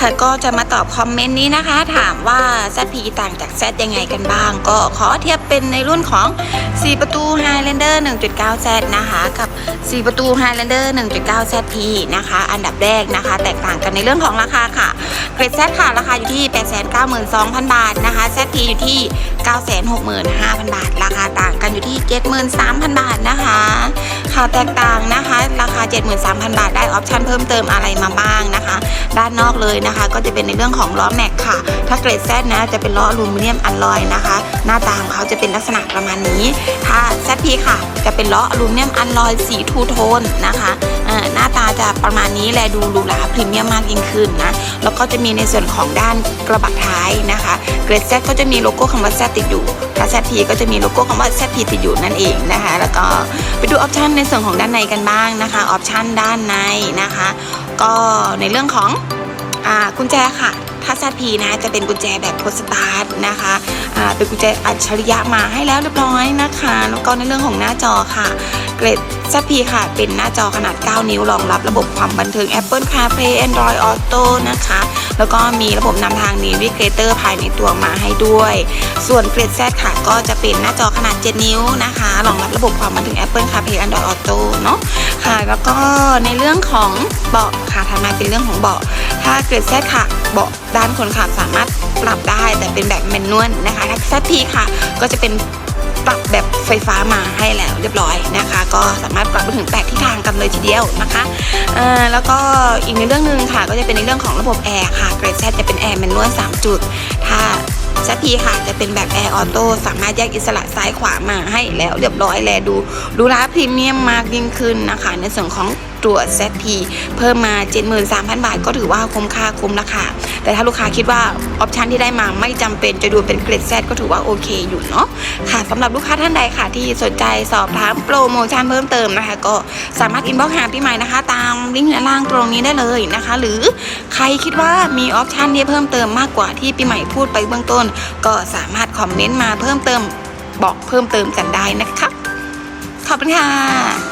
ค่ะก็จะมาตอบคอมเมนต์นี้นะคะ ถามว่า ZP ต่างจาก Z ยังไงกันบ้าง ก็ขอเทียบเป็นในรุ่นของ 4 ประตู Highlander 1.9 Z นะคะ กับ 4 ประตู Highlander 1.9 ZP นะคะ อันดับแรกนะคะ แตกต่างกันในเรื่องของราคาค่ะเกรด Z ค่ะ ราคาอยู่ที่ 892,000 บาทนะคะ ZP อยู่ที่ 965,000 บาท ราคาต่างกันอยู่ที่ 73,000 บาทนะคะาแตกต่างนะคะ ราคา 73,000 บาทได้ออปชันเพิ่มเติมอะไรมาบ้างนะคะ ด้านนอกเลยนะคะ ก็จะเป็นในเรื่องของล้อแม็กค่ะ ถ้าเกรดแซดนะ จะเป็นล้ออลูมิเนียมอัลลอยนะคะ หน้าตาของเขาจะเป็นลักษณะประมาณนี้ ถ้าแซพีค่ะ จะเป็นล้ออลูมิเนียมอัลลอยสีทูโทนนะคะ หน้าตาจะประมาณนี้แลดูหรูหราพรีเมียมมากยิ่งขึ้นนะ แล้วก็จะมีในส่วนของด้านกระบะท้ายนะคะเกรดแซก็จะมีโลโก้คำว่าแซติดอยู่ถ้า ZP ก็จะมีโลโก้คำว่า ZP ติดอยู่นั่นเองนะคะ แล้วก็ไปดูออปชันในส่วนของด้านในกันบ้างนะคะออปชันด้านในนะคะ ก็ในเรื่องของอกุญแจค่ะถ้า ZP นะจะเป็นกุญแจแบบโพสตาร์ทนะคะเป็นกุญแจอัจฉริยะมาให้แล้วเรียบร้อยนะคะ แล้วก็ในเรื่องของหน้าจอค่ะ เกรด ZP ค่ะ เป็นหน้าจอขนาด 9 นิ้วรองรับระบบความบันเทิง Apple CarPlay Android Auto นะคะ แล้วก็มีระบบนำทาง Navigator ภายในตัวมาให้ด้วย ส่วนเกรด Z ค่ะ ก็จะเป็นหน้าจอขนาด 7 นิ้วนะคะรองรับระบบความบันเทิง Apple CarPlay Android Auto เนาะค่ะ แล้วก็ในเรื่องของเบาะค่ะทำมาเป็นเรื่องของเบาะถ้าเกรด Z ค่ะเบาะด้านคนขับสามารถปรับได้แต่เป็นแบบแมนนวลนะคะถ้า ZP ค่ะ ก็จะเป็นปรับแบบ ไฟฟ้ามาให้แล้วเรียบร้อยนะคะ ก็สามารถปรับไปถึง 8 ทิศทางกันเลยทีเดียวนะคะแล้วก็อีกในเรื่องหนึ่งค่ะก็จะเป็นในเรื่องของระบบแอร์ค่ะเกรด Z จะเป็นแอร์แมนนวล3จุด ถ้าเซพีค่ะจะเป็นแบบแอร์ออโต้สามารถแยกอิสระซ้ายขวามาให้แล้วเรียบร้อยแลดูดูร้าพรีเมียมมากยิ่งขึ้นนะคะ ในส่วนของ ตัวจ ZP เพิ่มมา 73,000 บาท ก็ถือว่าคุ้มค่าคุ้มราคาแต่ถ้าลูกค้าคิดว่าออปชันที่ได้มาไม่จำเป็นจะดูเป็นเกรด Z ก็ถือว่าโอเคอยู่เนาะค่ะสำหรับลูกค้าท่านใดค่ะ ที่สนใจสอบถามโปรโมชั่นเพิ่มเติมนะคะ ก็สามารถอินบ็อกหาพี่ใหม่นะคะ ตามลิงก์ด้านล่างตรงนี้ได้เลยนะคะ หรือใครคิดว่ามีออปชันที่เพิ่มเติมมากกว่าที่พี่ใหม่พูดไปเบื้องต้น ก็สามารถคอมเมนต์มาเพิ่มเติมบอกเพิ่มเติมกันได้นะคะขอบคุณค่ะ